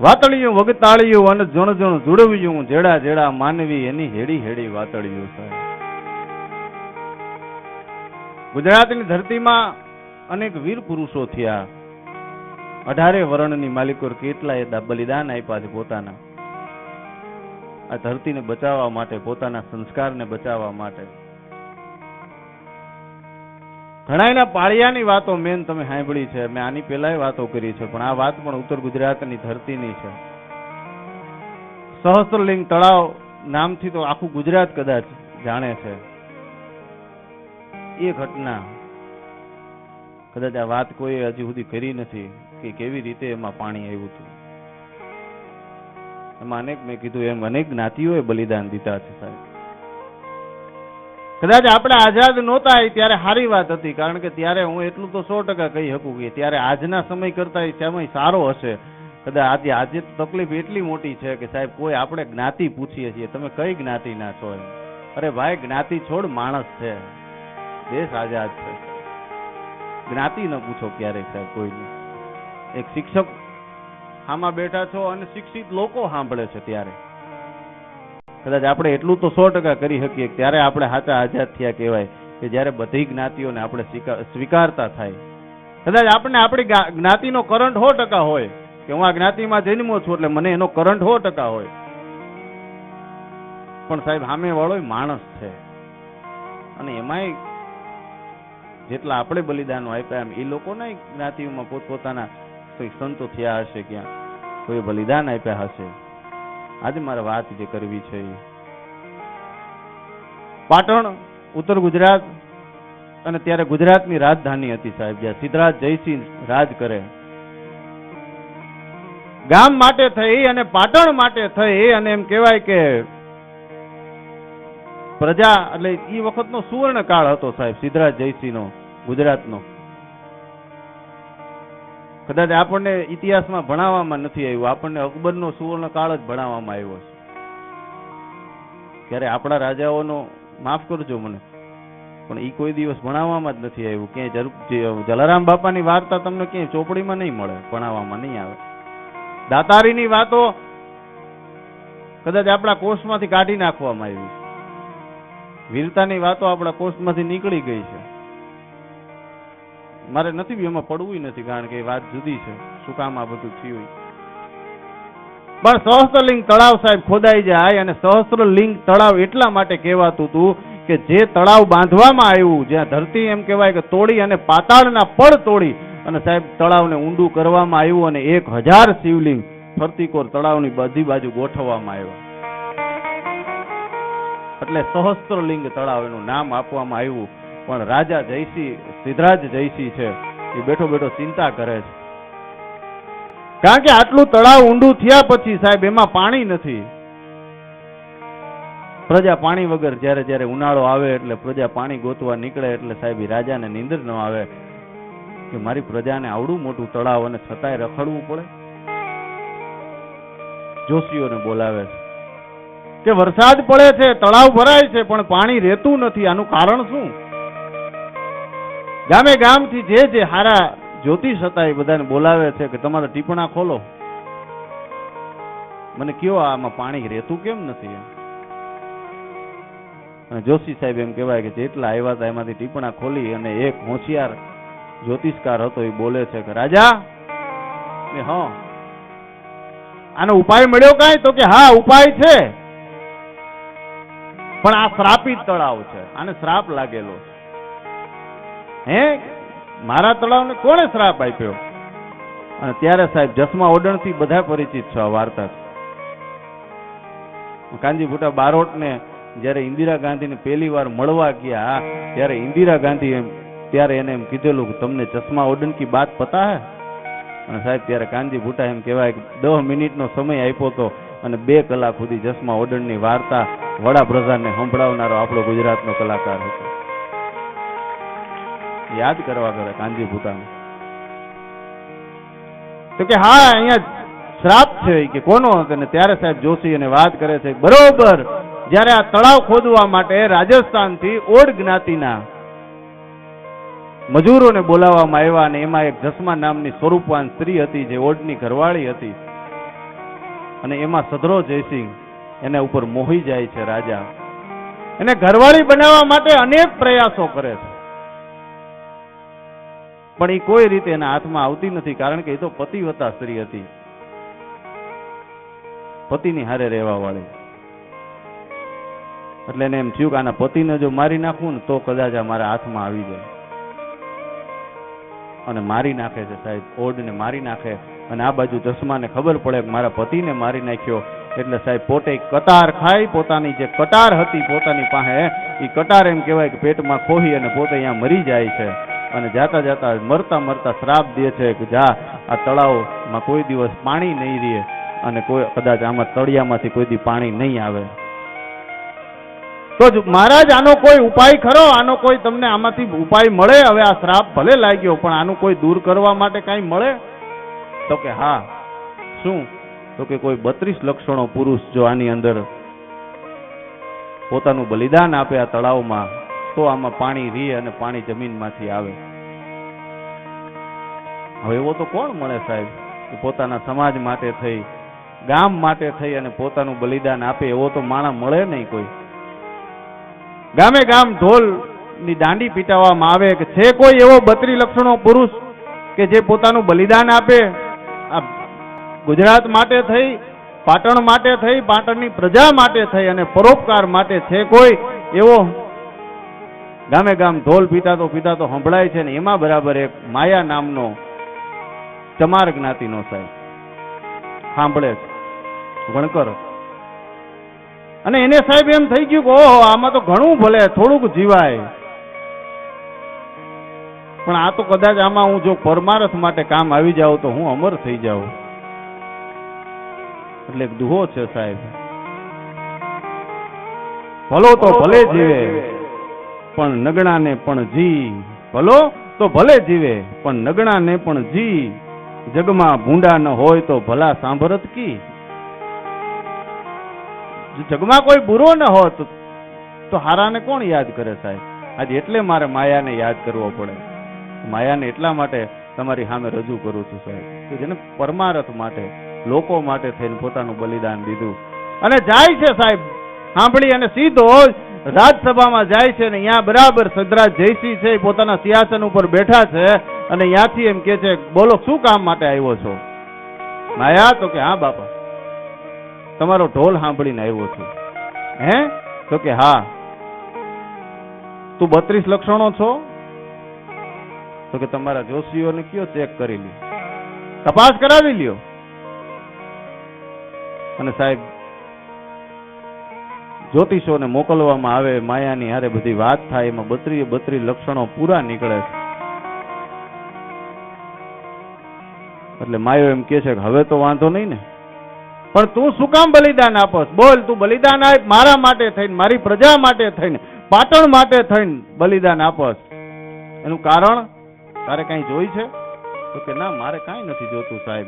વાતળિયું, વગતાળિયું અને જણ જણ જુડવ્યું જેડા જેડા માનવી એની હેડી હેડી વાતળિયું સાહેબ ગુજરાતની ધરતીમાં અનેક વીર પુરુષો થયા. અઢારે વર્ણની માલિકો કેટલાય બલિદાન આપ્યા છે પોતાના. આ ધરતીને બચાવવા માટે, પોતાના સંસ્કારને બચાવવા માટે. ઘણાયના પાળિયાની વાતો મેન તમે સાંભળી છે. મેં આની પહેલાય વાતો કરી છે, પણ આ વાત પણ ઉત્તર ગુજરાતની ધરતીની છે. સહસ્ત્રલિંગ તળાવ નામથી તો આખું ગુજરાત કદાચ જાણે છે. એ ઘટના કદાચ આ વાત કોઈ હજી સુધી કરી નથી કે કેવી રીતે એમાં પાણી આવ્યું હતું. એમાં અનેક મેં કીધું, એમ અનેક જ્ઞાતિઓએ બલિદાન દીધા છે સાહેબ. કદાચ આપણે આઝાદ નહોતા ત્યારે સારી વાત હતી, કારણ કે ત્યારે હું એટલું તો સો ટકા કહી શકું કે ત્યારે આજના સમય કરતા એ સમય સારો હશે. કદાચ આજે આજે તકલીફ એટલી મોટી છે કે સાહેબ કોઈ આપણે જ્ઞાતિ પૂછીએ છીએ. તમે કઈ જ્ઞાતિના છો એમ? અરે ભાઈ, જ્ઞાતિ છોડ માણસ છે. દેશ આઝાદ છે. જ્ઞાતિ ન પૂછો ક્યારેક સાહેબ કોઈને. એક શિક્ષક આમાં બેઠા છો અને શિક્ષિત લોકો સાંભળે છે ત્યારે. કદાચ આપણે એટલું તો સો ટકા કરી શકીએ ત્યારે આપણે સાચા આઝાદ થયા કહેવાય. કે જ્યારે બધી જ્ઞાતિઓને આપણે સ્વીકારતા થાય. કદાચ આપણને આપણી જ્ઞાતિનો કરંટ સો ટકા હોય કે હું આ જ્ઞાતિમાં જન્મો છું એટલે મને એનો કરંટ સો ટકા હોય. પણ સાહેબ સામે વાળો માણસ છે. અને એમાંય જેટલા આપણે બલિદાનો આપ્યા એમ, એ લોકોના જ્ઞાતિઓમાં પોતપોતાના સંતો થયા હશે ક્યાં? કોઈ બલિદાન આપ્યા હશે? આજે મારે વાત જે કરવી છે પાટણ, ઉત્તર ગુજરાત અને ત્યારે ગુજરાતની રાજધાની હતી સાહેબ, જ્યાં સિદ્ધરાજ જયસિંહ રાજ કરે. ગામ માટે થઈ અને પાટણ માટે થઈ અને એમ કહેવાય કે પ્રજા, એટલે એ વખતનો સુવર્ણ કાળ હતો સાહેબ, સિદ્ધરાજ જયસિંહનો, ગુજરાતનો. કદાચ આપણને ઇતિહાસમાં ભણાવવામાં નથી આવ્યું. આપણને અકબરનો સુવર્ણ કાળ જ ભણાવવામાં આવ્યો છે. ત્યારે આપણા રાજાઓનો, માફ કરજો મને, પણ એ કોઈ દિવસ ભણાવવામાં જ નથી આવ્યું. ક્યાંય જલારામ બાપાની વાર્તા તમને ક્યાંય ચોપડીમાં નહીં મળે, ભણાવવામાં નહીં આવે. દાતારીની વાતો કદાચ આપણા કોષમાંથી કાઢી નાખવામાં આવી વીરતાની વાતો આપણા કોષમાંથી નીકળી ગઈ છે. મારે નથી એમાં પડવું નથી, કારણ કે વાત જુદી છે. શું કામ આ બધું થયું? પણ સહસ્ત્રલિંગ તળાવ સાહેબ ખોદાઈ જાય અને સહસ્ત્રલિંગ તળાવ એટલા માટે કહેવાતું હતું કે જે તળાવ બાંધવામાં આવ્યું, જ્યાં ધરતી એમ કહેવાય કે તોડી અને પાતાળના પડ તોડી અને સાહેબ તળાવને ઊંડું કરવામાં આવ્યું અને એક હજાર શિવલિંગ ફરતીકોર તળાવની બધી બાજુ ગોઠવવામાં આવ્યા. એટલે સહસ્ત્રલિંગ તળાવ એનું નામ આપવામાં આવ્યું. પણ રાજા જયસિંહ સિદ્ધરાજ જયસિંહ છે, એ બેઠો બેઠો ચિંતા કરે છે. કારણ કે આટલું તળાવ ઊંડું થયા પછી સાહેબ, એમાં પાણી નથી. પ્રજા પાણી વગર જ્યારે જ્યારે ઉનાળો આવે એટલે પ્રજા પાણી ગોતવા નીકળે એટલે સાહેબ રાજાને નીંદર ન આવે કે મારી પ્રજાને આવડું મોટું તળાવ અને છતાંય રખડવું પડે. જોશીઓને બોલાવે છે કે વરસાદ પડે છે, તળાવ ભરાય છે, પણ પાણી રહેતું નથી. આનું કારણ શું? ગામે ગામથી જે જે હારા જ્યોતિષ હતા એ બધાને બોલાવે છે કે તમારા ટીપણા ખોલો. મને કયો આમાં પાણી રહેતું કેમ નથી એમ? અને જોશી સાહેબ એમ કહેવાય કે જેટલા આવ્યા હતા એમાંથી ટીપણા ખોલી અને એક હોશિયાર જ્યોતિષકાર હતો એ બોલે છે કે, રાજા, એ હા. આનો ઉપાય મળ્યો કાંઈ? તો કે હા, ઉપાય છે. પણ આ શ્રાપિત તળાવ છે. આને શ્રાપ લાગેલો છે. હે? મારા તળાવને કોણે શ્રાપ આપ્યો? અને ત્યારે સાહેબ જસમા ઓડણથી બધા પરિચિત છો આ વાર્તા. કાંજી ભૂટા બારોટને જ્યારે ઇન્દિરા ગાંધીને પહેલી વાર મળવા ગયા, ત્યારે ઇન્દિરા ગાંધી એમ ત્યારે એને એમ કીધેલું કે તમને ચશ્મા ઓડન કી બાત પતા હે? અને સાહેબ ત્યારે કાનજી ભૂટા એમ કહેવાય કે દસ મિનિટનો સમય આપ્યો તો અને બે કલાક સુધી ચશ્મા ઓડનની વાર્તા વડાપ્રધાનને સંભળાવનારો આપણો ગુજરાતનો કલાકાર હતો. યાદ કરવા કરે કાનજી ભૂટાને તો કે હા, અહીંયા શ્રાપ છે કે કોનો અને ત્યારે સાહેબ જોશી અને વાત કરે છે, બરોબર, જ્યારે આ તળાવ ખોદવા માટે રાજસ્થાનથી ઓડ જ્ઞાતિના મજૂરોને બોલાવવામાં આવ્યા અને એમાં એક જસમા નામની સ્વરૂપવાન સ્ત્રી હતી જે ઓડની ઘરવાળી હતી અને એમાં સદરો જયસિંહ એના ઉપર મોહી જાય છે રાજા. એને ઘરવાળી બનાવવા માટે અનેક પ્રયાસો કરે છે. પણ એ કોઈ રીતે એના હાથમાં આવતી નથી, કારણ કે એ તો પતિવતા સ્ત્રી હતી. પતિની હારે રહેવા વાળી. એટલે એને એમ થયું કે આના પતિને જો મારી નાખું ને તો કદાચ આ મારા હાથમાં આવી જાય. અને મારી નાખે છે સાહેબ, ઓઢને મારી નાખે. અને આ બાજુ ચશ્માને ખબર પડે કે મારા પતિને મારી નાખ્યો. એટલે સાહેબ, પોતે કટાર ખાઈ, પોતાની જે કટાર હતી પોતાની પાસે, એ કટાર એમ કહેવાય કે પેટમાં ખોહી અને પોતે અહીંયા મરી જાય છે. અને જાતા જાતા મરતા મરતા શ્રાપ દે છે કે જા, આ તળાવમાં કોઈ દિવસ પાણી નહીં રહે અને કોઈ કદાચ આમાં તળિયામાંથી કોઈ દી પાણી નહીં આવે. તો મહારાજ, આનો કોઈ ઉપાય ખરો? આનો કોઈ તમને આમાંથી ઉપાય મળે? હવે આ શ્રાપ ભલે લાગ્યો, પણ આનું કોઈ દૂર કરવા માટે કાંઈ મળે? તો કે હા. શું? તો કે કોઈ બત્રીસ લક્ષણો પુરુષ જો આની અંદર પોતાનું બલિદાન આપે આ તળાવમાં તો આમાં પાણી રીએ અને પાણી જમીનમાંથી આવે. હવે એવો તો કોણ મળે સાહેબ? પોતાના સમાજ માટે થઈ, ગામ માટે થઈ અને પોતાનું બલિદાન આપે, એવો તો માણા મળે નહીં કોઈ. ગામે ગામ ઢોલની દાંડી પીટાવવામાં આવે કે છે કોઈ એવો બત્રી લક્ષણો પુરુષ કે જે પોતાનું બલિદાન આપે, આ ગુજરાત માટે થઈ, પાટણ માટે થઈ, પાટણની પ્રજા માટે થઈ અને પરોપકાર માટે છે કોઈ એવો ગામે ગામ ઢોલ પીટાતો પીટાતો સંભળાય છે ને એમાં બરાબર એક માયા નામનો ચમાર જ્ઞાતિનો સાહેબ. સાંભળે છે. વણકર અને એને સાહેબ એમ થઈ ગયું કે ઓહો, આમાં તો ઘણું ભલે, થોડુંક જીવાય. પણ આ તો કદાચ આમાં હું જો પરમારથ માટે કામ આવી જાઉં તો હું અમર થઈ જાઉં. એટલે એક દુહો છે સાહેબ. ભલો તો ભલે જીવે. પણ નગણાને પણ જી. ભલો તો ભલે જીવે, પણ નગણાને પણ જી. જગમાં ભૂંડા ન હોય તો ભલા સાંભળત કી? જગમાં કોઈ બુરો ન હોત તો હારાને કોણ યાદ કરે સાહેબ? આજે એટલે મારે માયાને યાદ કરવો પડે. માયાને એટલા માટે તમારી સામે રજૂ કરું છું સાહેબ, કે જેને પરમારથ માટે, લોકો માટે થઈને પોતાનું બલિદાન દીધું. અને જાય છે સાહેબ, સાંભળી અને સીધો રાજસભામાં જાય છે અને ત્યાં બરાબર સદરાજ જયસિંહ છે પોતાના સિંહાસન ઉપર બેઠા છે અને ત્યાંથી એમ કે છે, બોલો, શું કામ માટે આવ્યો છો? માયા, તો કે, હા, બાપા, તમારો ઢોલ સાંભળીને આવ્યો છું. હે? તો કે, હા. તું બત્રીસ લક્ષણો છો? તો કે, તમારા જોશીઓને કયો ચેક કરી લ્યો? તપાસ કરાવી લ્યો. અને સાહેબ જ્યોતિષોને મોકલવામાં આવે, માયાની હારે બધી વાત થાય, એમાં બત્રીએ બત્રી લક્ષણો પૂરા નીકળે છે. એટલે માયો એમ કે છે કે હવે તો વાંધો નહીં ને. પણ તું શું કામ બલિદાન આપસ? બોલ, તું બલિદાન આપ, મારા માટે થઈને, મારી પ્રજા માટે થઈને, પાટણ માટે થઈને બલિદાન આપસ. એનું કારણ તારે કઈ જોઈ છે? તો કે ના, મારે કાંઈ નથી જોતું સાહેબ.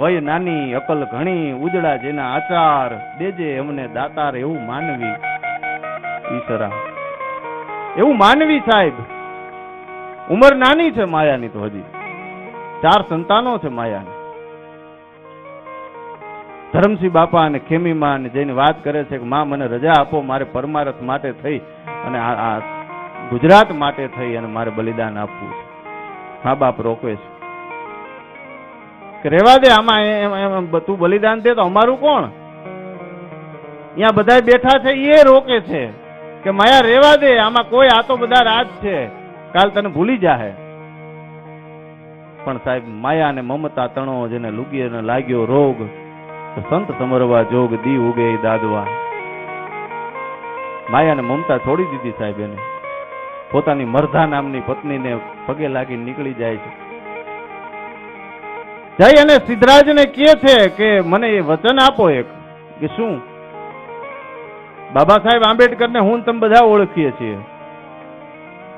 વય નાની, અકલ ઘણી, ઉજળા જેના આચાર દેજે અમને દાતાર એવું માનવી. ઈશરા એવું માનવી સાહેબ. ઉંમર નાની છે માયાની તો હજી. ચાર સંતાનો છે માયાની. ધરમસિંહ બાપા અને ખેમીમાં અને જઈને વાત કરે છે કે, માં, મને રજા આપો, મારે પરમારથ માટે થઈ અને આ ગુજરાત માટે થઈ અને મારે બલિદાન આપવું છે. મા બાપ રોકવે છે. રેવા દે, આમાં તું બલિદાન દે તો અમારું કોણ? અહીંયા બધા બેઠા છે એ રોકે છે કે માયા રેવા દે, આમાં કોઈ આ તો બધા રાજ છે. કાલ તને ભૂલી જાહે. પણ સાહેબ, માયા અને મમતા તણો જેને લુગી અને લાગ્યો રોગ, તો સંત સમરવા જોગ દી ઉગે દાદવા. માયા ને મમતા છોડી દીધી સાહેબ એને. પોતાની મરધા નામની પત્નીને પગે લાગીને નીકળી જાય છે. જઈ અને સિદ્ધરાજને કહે છે કે મને એ વચન આપો એક, કે શું? બાબા સાહેબ આંબેડકરને હું તમે બધા ઓળખીએ છીએ.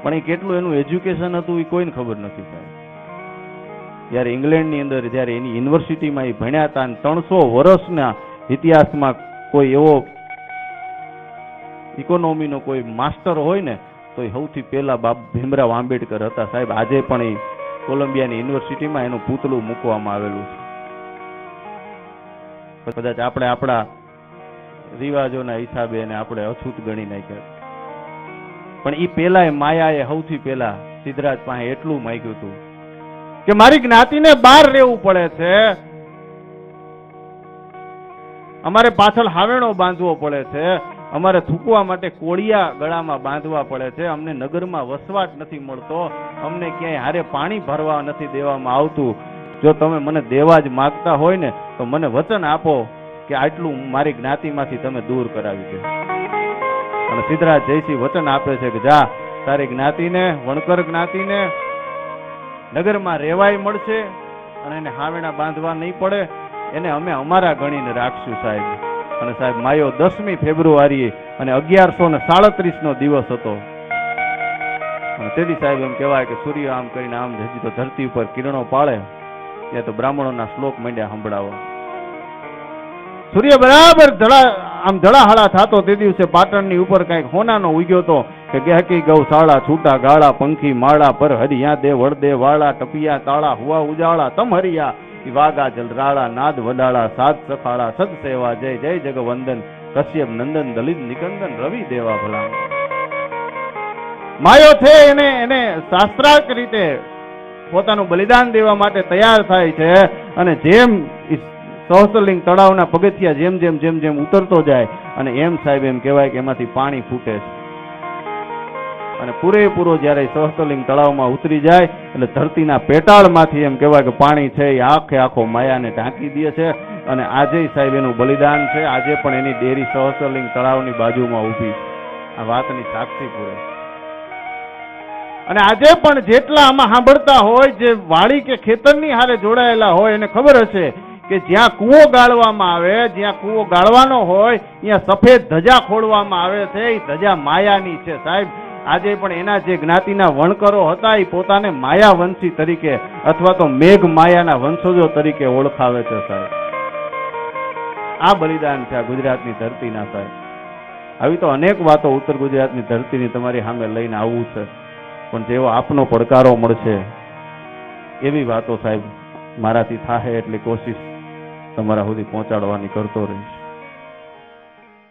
પણ એ કેટલું એનું એજ્યુકેશન હતું એ કોઈને ખબર નથી સાહેબ. જ્યારે ઇંગ્લેન્ડની અંદર, જ્યારે એની યુનિવર્સિટીમાં એ ભણ્યા હતા અને ત્રણસો વર્ષના ઇતિહાસમાં કોઈ એવો ઇકોનોમીનો કોઈ માસ્ટર હોય ને, તો એ સૌથી પહેલા બાબ ભીમરાવ આંબેડકર હતા. સાહેબ, આજે પણ એ કોલંબિયાની યુનિવર્સિટીમાં એનું પૂતળું મૂકવામાં આવેલું છે. કદાચ આપણે આપણા રિવાજોના હિસાબે એને આપણે અછૂત ગણી નાખ્યા. પણ ઈ પેલાય માયાએ સૌથી પેલા સિદ્ધરાજ પાસે એટલું માંગ્યું હતું કે મારી જ્ઞાતિને બહાર રહેવું પડે છે. અમારે પાછળ હાવેણો બાંધવો પડે છે. અમારે થૂકવા માટે કોળિયા ગળામાં બાંધવા પડે છે. અમને નગરમાં વસવાટ નથી મળતો. અમને ક્યાંય હારે પાણી ભરવા નથી દેવામાં આવતું. જો તમે મને દેવા જ માગતા હોય ને, તો મને વચન આપો કે આટલું મારી જ્ઞાતિમાંથી તમે દૂર કરાવી દે. અને સિદ્ધરાજ જયસિંહ વચન આપે છે કે જા, તારી જ્ઞાતિને, વણકર જ્ઞાતિને નગરમાં રહેવાય મળશે અને એને હાવેણા બાંધવા નહીં પડે. એને અમે અમારા ગણીને રાખશું સાહેબ. અને સાહેબ, માયો દસમી ફેબ્રુઆરીએ અને અગિયારસો ને સાડત્રીસ નો દિવસ હતો. અને તેથી સાહેબ એમ કહેવાય કે સૂર્ય આમ કરીને આમ હજી તો ધરતી ઉપર કિરણો પાળે, ત્યાં તો બ્રાહ્મણોના શ્લોક માંડ્યા સંભળાવો. સૂર્ય બરાબર ધડા, આમ ધડાહાળા થતો તે દિવસે પાટણની ઉપર કંઈક હોનાનો ઉગ્યો હતો કે ગહેકી ગૌશાળા છૂટા ગાળા, પંખી માળા પર હરિયા દે, વળદે વાળા, ટપિયા તાળા હુવા ઉજાળા, તમ હરિયા વાગા જલરાળા, નાદ વડાળા સાત સખાળા સદ જય જય જગવંદન, કશ્યપ, નંદન, દલિત, નિકંદન, રવિ, દેવા ભલા માયો છે એને એને શાસ્ત્રાર્ક રીતે પોતાનું બલિદાન દેવા માટે તૈયાર થાય છે અને જેમ સહસ્ત્રલિંગ તળાવના પગથિયા જેમ જેમ જેમ જેમ ઉતરતો જાય અને એમ સાહેબ એમ કહેવાય કે એમાંથી પાણી ફૂટે છે. અને પૂરેપૂરો જ્યારે સહસ્ત્રલિંગ તળાવમાં ઉતરી જાય, એટલે ધરતીના પેટાળમાંથી એમ કહેવાય કે પાણી છે એ આખે આખો માયાને ઢાંકી દે છે. અને આજે સાહેબ એનું બલિદાન છે. આજે પણ એની ડેરી સહસ્ત્રલિંગ તળાવની બાજુમાં ઊભી. આ વાતની સાક્ષી પૂરે. અને આજે પણ જેટલા આમાં સાંભળતા હોય, જે વાડી કે ખેતરની હારે જોડાયેલા હોય, એને ખબર હશે કે જ્યાં કૂવો ગાળવામાં આવે, જ્યાં કૂવો ગાળવાનો હોય, ત્યાં સફેદ ધજા ખોડવામાં આવે છે. એ ધજા માયાની છે સાહેબ. આજે પણ એના જે જ્ઞાતિના વણકરો હતા, એ પોતાને માયાવંશી તરીકે અથવા તો મેઘ માયાના વંશજો તરીકે ઓળખાવે છે, સાહેબ. આ બલિદાન છે આ ગુજરાતની ધરતીના, સાહેબ. આવી તો અનેક વાતો ઉત્તર ગુજરાતની ધરતીની તમારી સામે લઈને આવવું છે, પણ જેવો આપનો પડકારો મળશે, એવી વાતો સાહેબ મારાથી થાહે એટલી કોશિશ તમારા સુધી પહોંચાડવાની કરતો રહીશ.